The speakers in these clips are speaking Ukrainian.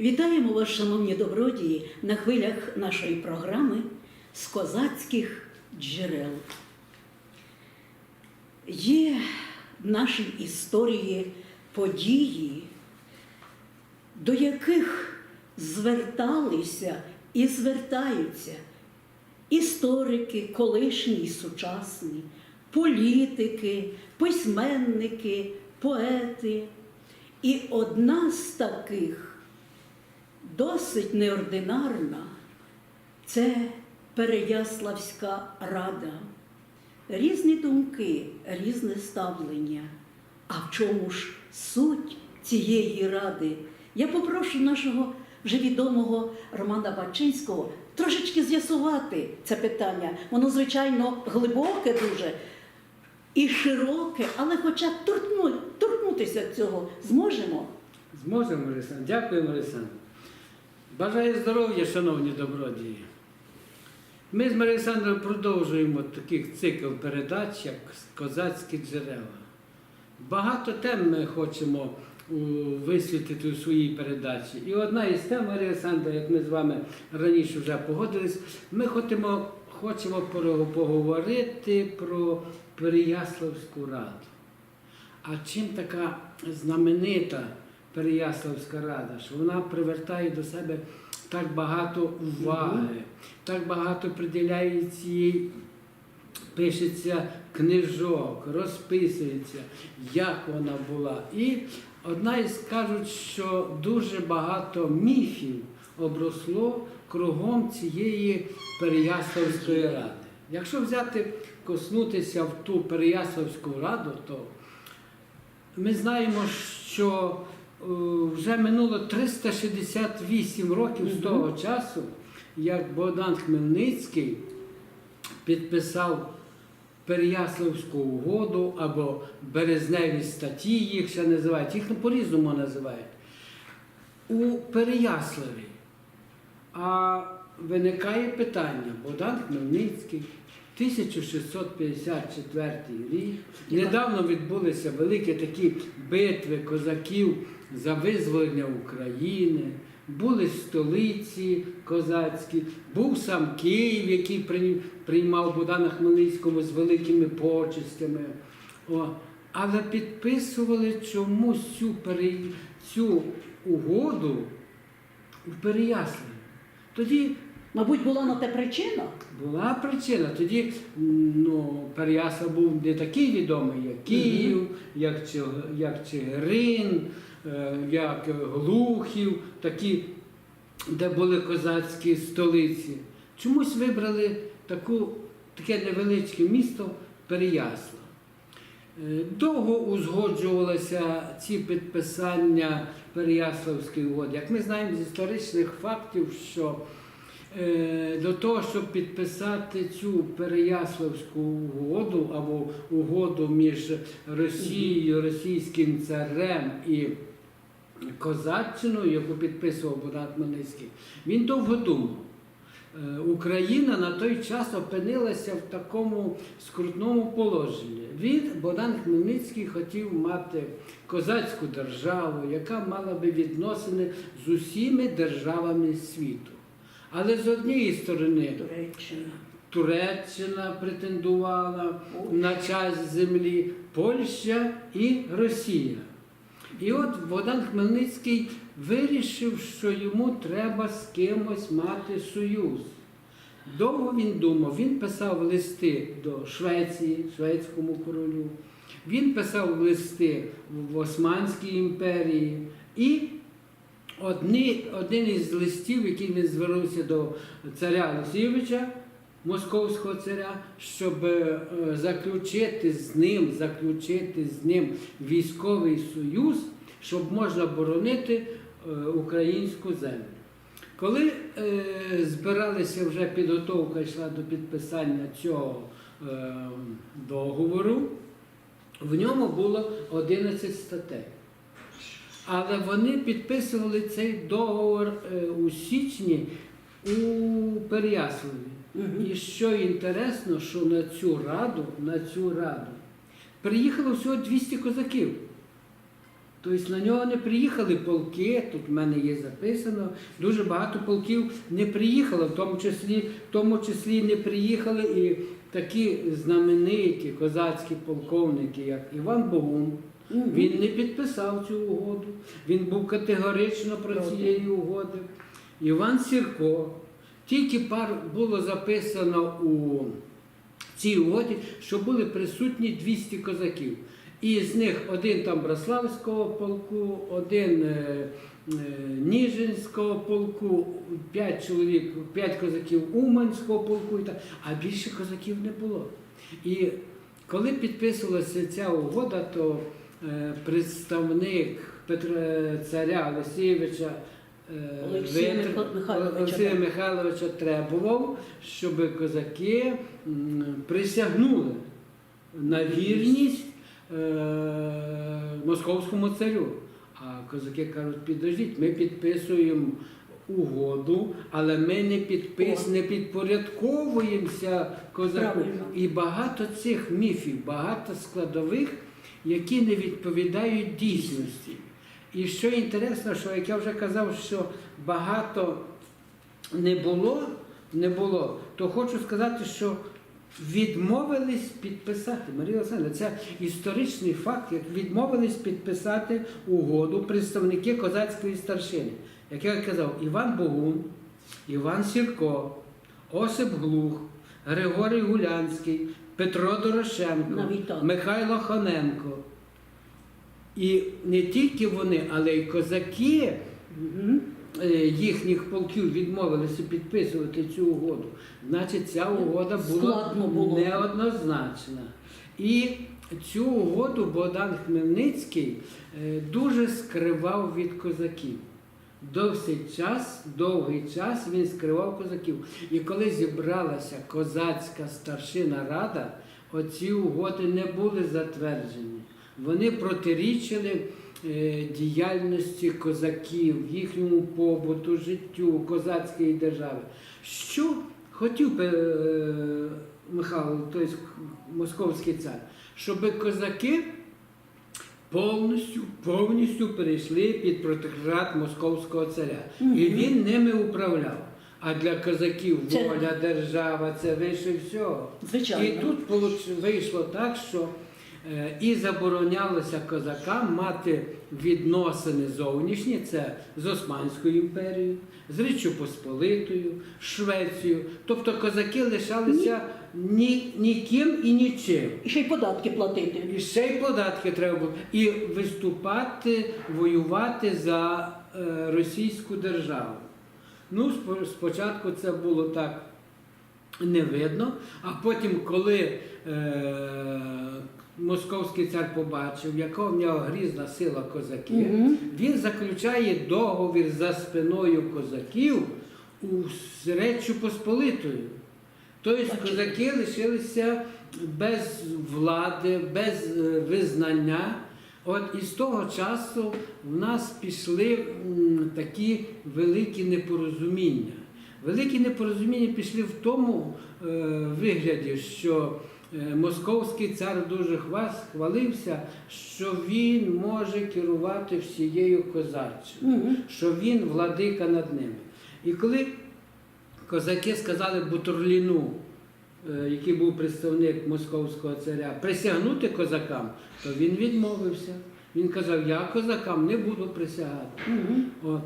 Вітаємо вас, шановні добродії, на хвилях нашої програми з козацьких джерел. Є в нашій історії події, до яких зверталися і звертаються історики, колишні і сучасні, політики, письменники, поети. І одна з таких досить неординарна це Переяславська рада. Різні думки, різне ставлення. А в чому ж суть цієї ради? Я попрошу нашого вже відомого Романа Бачинського трошечки з'ясувати це питання. Воно, звичайно, глибоке дуже і широке, але хоча торкнутися цього зможемо. Зможемо, Марісан. Дякую, Марісан. Бажаю здоров'я, шановні добродії. Ми з Марисандром продовжуємо таких цикл передач, як козацькі джерела. Багато тем ми хочемо у, висвітлити у своїй передачі. І одна із тем, Марія Сандра, як ми з вами раніше вже погодились, ми хочемо, хочемо поговорити про Переяславську раду. А чим така знаменита Переяславська рада, що вона привертає до себе так багато уваги, так багато приділяється їй, пишеться книжок, розписується, як вона була. І одна із кажуть, що дуже багато міфів обросло кругом цієї Переяславської ради. Якщо взяти, коснутися в ту Переяславську раду, то ми знаємо, що вже минуло 368 років з того часу, як Богдан Хмельницький підписав Переяславську угоду або березневі статті, їх ще називають, їх по-різному називають. У Переяславі. А виникає питання: Богдан Хмельницький, 1654 рік. Недавно відбулися великі такі битви козаків за визволення України. Були столиці козацькі, був сам Київ, який приймав Богдана Хмельницького з великими почестями. О, але підписували чомусь цю, цю угоду в Переяславі. Тоді Мабуть, була на те причина. була причина. Тоді ну, Переяслав був не такий відомий, як Київ, як, Чиг- як Чигирин, е, як Глухів, такі, де були козацькі столиці. Чомусь вибрали таку, таке невеличке місто Переяслав. Е, Довго узгоджувалися ці підписання Переяславської угоди. Як ми знаємо з історичних фактів, що до того, щоб підписати цю Переяславську угоду або угоду між Росією, російським царем і Козаччиною, яку підписував Богдан Хмельницький, він довго думав. Е, Україна на той час опинилася в такому скрутному положенні. Він, Богдан Хмельницький, хотів мати козацьку державу, яка мала би відносини з усіми державами світу. Але з однієї сторони Туреччина. Туреччина претендувала на часть землі, Польща і Росія. І от Богдан Хмельницький вирішив, що йому треба з кимось мати союз. Довго він думав, він писав листи до Швеції, шведському королю, він писав листи в Османській імперії. І одні, один із листів, який він звернувся до царя Олексійовича, московського царя, щоб е, заключити з ним, заключити з ним військовий союз, щоб можна боронити е, українську землю. Коли е, збиралися вже підготовка йшла до підписання цього е, договору, в ньому було 11 статей. Але вони підписували цей договор е, у січні у Переяславі. І що інтересно, що на цю раду, на цю раду приїхало всього 200 козаків. Тобто на нього не приїхали полки, тут в мене є записано, дуже багато полків не приїхало, в тому числі, в тому числі не приїхали і такі знамениті козацькі полковники, як Іван Богун. Він не підписав цю угоду, він був категорично Проти. цієї угоди. Іван Сірко. Тільки пар було записано у цій угоді, що були присутні 200 козаків. І з них один там Браславського полку, один е, е, Ніжинського полку, п'ять чоловік, п'ять козаків Уманського полку, і так, а більше козаків не було. І коли підписувалася ця угода, то представник Петра царя Олексійовича е, Олексія Михайловича, Михайловича требував, щоб козаки присягнули на вірність е, московському царю. А козаки кажуть, підождіть, ми підписуємо угоду, але ми не підпис, не підпорядковуємося козаку. І багато цих міфів, багато складових, які не відповідають дійсності. І що інтересно, що як я вже казав, що багато не було, не було, то хочу сказати, що відмовились підписати. Марія Олександровна, це історичний факт, як відмовились підписати угоду представники козацької старшини. Як я казав, Іван Богун, Іван Сірко, Осип Глух, Григорій Гулянський, Петро Дорошенко, Михайло Хоненко. І не тільки вони, але й козаки е, їхніх полків відмовилися підписувати цю угоду. Значить, ця угода була було. неоднозначна. І цю угоду Богдан Хмельницький е, дуже скривав від козаків. Довгий час, довгий час він скривав козаків. І коли зібралася козацька старшина рада, оці угоди не були затверджені. Вони протирічили е, діяльності козаків, їхньому побуту, життю козацької держави. Що хотів е, Михайло, тобто московський цар, щоб козаки повністю, повністю перейшли під протекторат московського царя. І він ними управляв. А для козаків Це- воля, держава це вище всього. Звичайно. І тут вийшло так, що е, і заборонялося козакам мати відносини зовнішні, це з Османською імперією, з Річчю Посполитою, Швецією. Тобто козаки лишалися ні, ніким і нічим. І ще й податки платити. І ще й податки треба було. І виступати, воювати за е, російську державу. Ну, спо- спочатку це було так не видно, а потім, коли е, московський цар побачив, яка в нього грізна сила козаків, Мгм. він заключає договір за спиною козаків у з Посполитою. Тобто козаки лишилися без влади, без е, визнання. От і з того часу в нас пішли такі великі непорозуміння. Великі непорозуміння пішли в тому е, вигляді, що московський цар дуже хвас, хвалився, що він може керувати всією козаччиною угу. що він владика над ними. І коли козаки сказали Бутурліну, е, який був представник московського царя, присягнути козакам, то він відмовився. Він казав, я козакам не буду присягати. Мгм. От.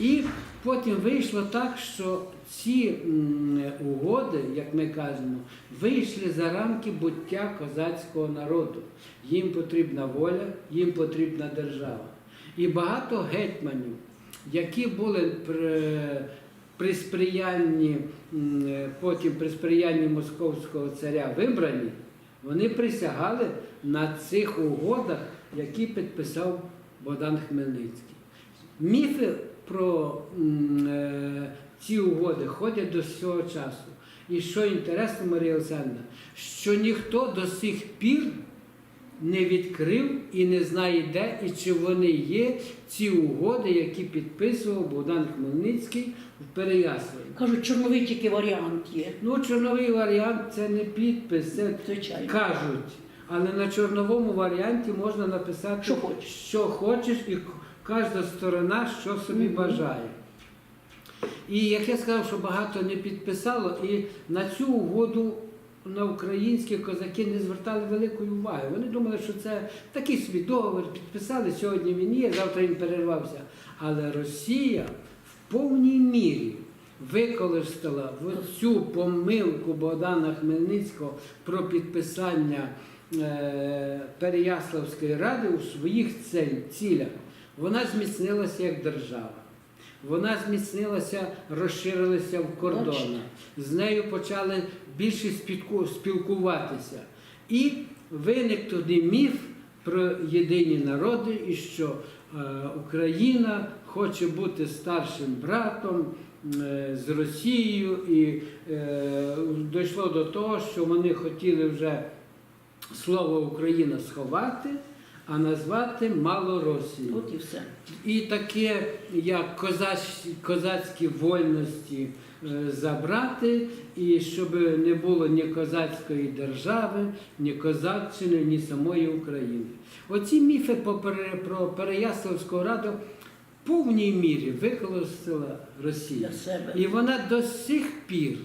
І потім вийшло так, що ці м, угоди, як ми кажемо, вийшли за рамки буття козацького народу. Їм потрібна воля, їм потрібна держава. І багато гетьманів, які були при, при сприянні, потім при сприянні московського царя вибрані, вони присягали на цих угодах, які підписав Богдан Хмельницький. Міфи про е, ці угоди ходять до цього часу. І що інтересно, Марія Олександровна, що ніхто до сих пір не відкрив і не знає, де і чи вони є ці угоди, які підписував Богдан Хмельницький в Переяславі. Кажуть, чорновий тільки варіант є. Ну, чорновий варіант це не підпис, це Звичайно. кажуть. Але на чорновому варіанті можна написати, Що хочеш. що хочеш, і кожна сторона що собі Мгм. бажає. І як я сказав, що багато не підписало, і на цю угоду на українські козаки не звертали великої уваги. Вони думали, що це такий собі договір, підписали, сьогодні він є, завтра він перервався. Але Росія в повній мірі використала цю помилку Богдана Хмельницького про підписання Переяславської ради у своїх цілях. Вона зміцнилася як держава. Вона зміцнилася, розширилася в кордонах. З нею почали більше спілкуватися. І виник тоді міф про єдині народи, і що е, Україна хоче бути старшим братом е, з Росією, і е, дійшло до того, що вони хотіли вже слово Україна сховати, а назвати Малоросією. От і все. І таке, як козач, козацькі вольності е, забрати, і щоб не було ні козацької держави, ні козаччини, ні самої України. Оці міфи про Переяславську раду в повній мірі використала Росія. І вона до сих пір,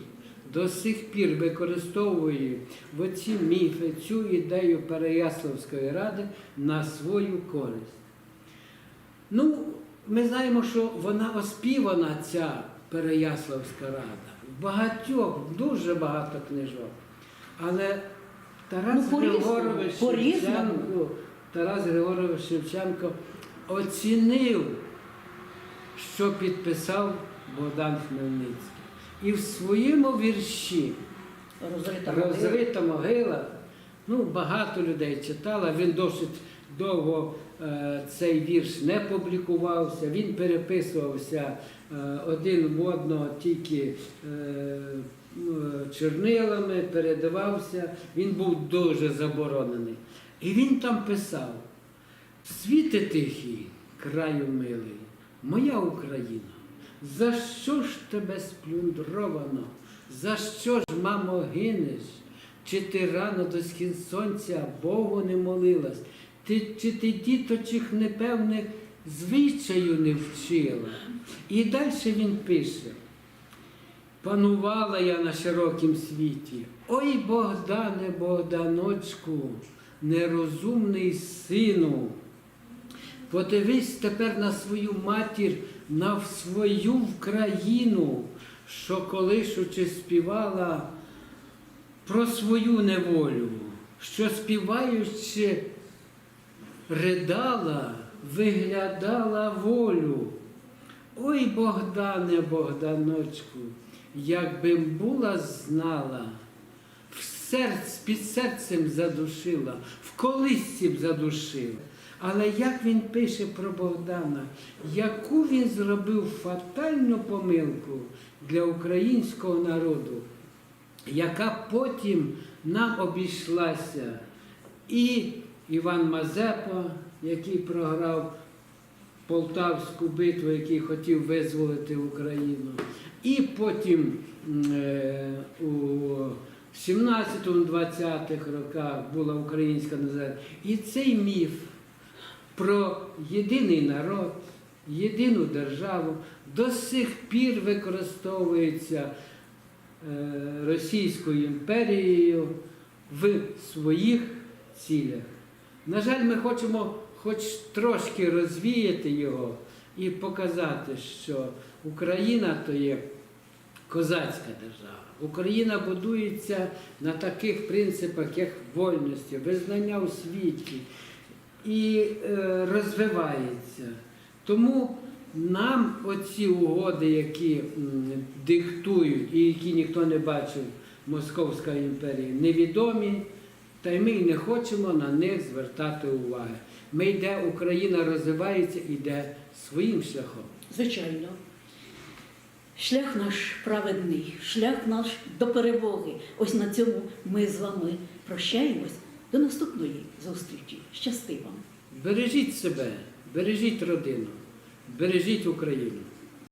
до сих пір використовує оці міфи, цю ідею Переяславської ради на свою користь. Ну, ми знаємо, що вона оспівана, ця Переяславська рада. Багатьох, дуже багато книжок. Але Тарас Ну, Григорович. Шевченко, Тарас Григорович Шевченко оцінив, що підписав Богдан Хмельницький. І в своєму вірші Розрита могила. Розрита могила. Ну, багато людей читала. Він досить довго е, цей вірш не публікувався. Він переписувався е, один в одного тільки е, ну, чорнилами, передавався. Він був дуже заборонений. І він там писав: Світи тихий, краю милий, моя Україна, за що ж тебе сплюндровано? За що ж, мамо, гинеш? Чи ти рано до схід сонця Богу не молилась? Ти, чи ти діточих непевних звичаю не вчила? І далі він пише. Панувала я на широкім світі. Ой, Богдане, Богданочку, нерозумний сину. Подивись тепер на свою матір, на свою країну, що колишучи співала про свою неволю, що співаючи ридала, виглядала волю. Ой, Богдане, Богданочку, якби була знала, в серць, під серцем задушила, в колисці б задушила. Але як він пише про Богдана, яку він зробив фатальну помилку для українського народу, яка потім нам обійшлася і Іван Мазепа, який програв Полтавську битву, який хотів визволити Україну, і потім е, у 17-20-х роках була українська незалежність. І цей міф про єдиний народ, єдину державу до сих пір використовується е, Російською імперією в своїх цілях. На жаль, ми хочемо хоч трошки розвіяти його і показати, що Україна то є козацька держава. Україна будується на таких принципах, як вольності, визнання у світі і е, розвивається. Тому нам оці угоди, які диктують і які ніхто не бачив Московська імперія, невідомі, та й ми й не хочемо на них звертати уваги. Ми йде, Україна розвивається, йде своїм шляхом. Звичайно. Шлях наш праведний, шлях наш до перемоги. Ось на цьому ми з вами прощаємось. До наступної зустрічі. Щасти вам! Бережіть себе, бережіть родину, бережіть Україну.